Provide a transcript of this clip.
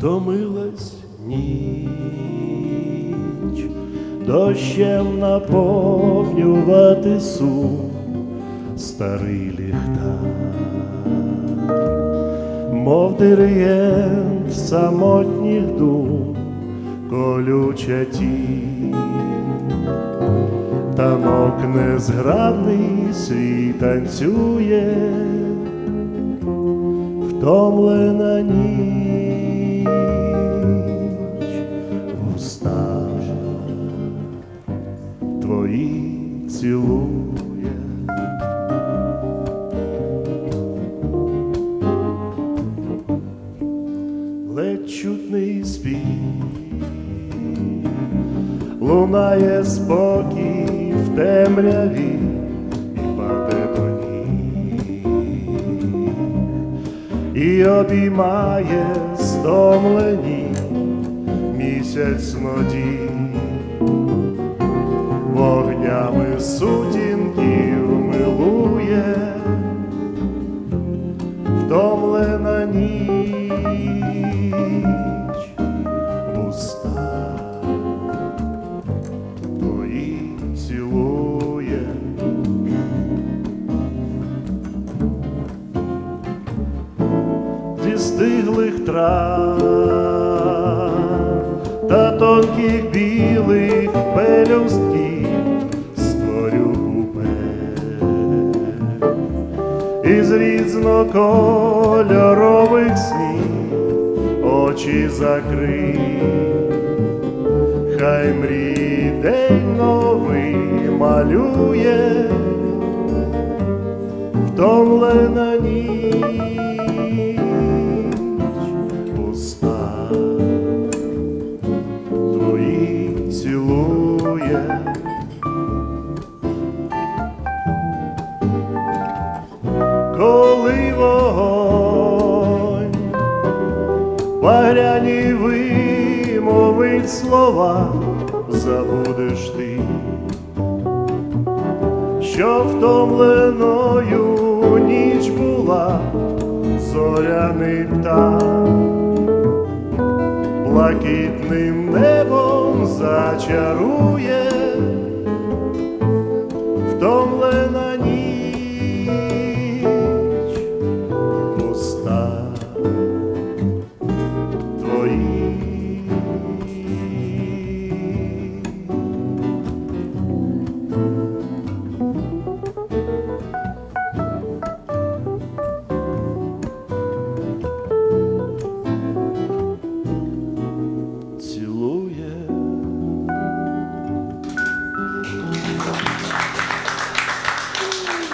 Втомилась ніч, дощем наповнювати сум старий ліхтар, мов диригент самотніх дум, колюча тінь, танок незграбний свій танцює, втомлена ніч, уста твої цілує. Чутний спів, лунає спокій в темряві і паде до і обіймає стомлені місяць ноді, вогнями сутінків Зі стиглих трав та тонких білих пелюстків створю купе. Із різнокольорових снів очі закрий, хай мрій день новий малює, вогонь, Багряні вимовить слова, забудеш ти, що втомленою ніч була, зоряний птах, блакитним небом зачарує, втомленою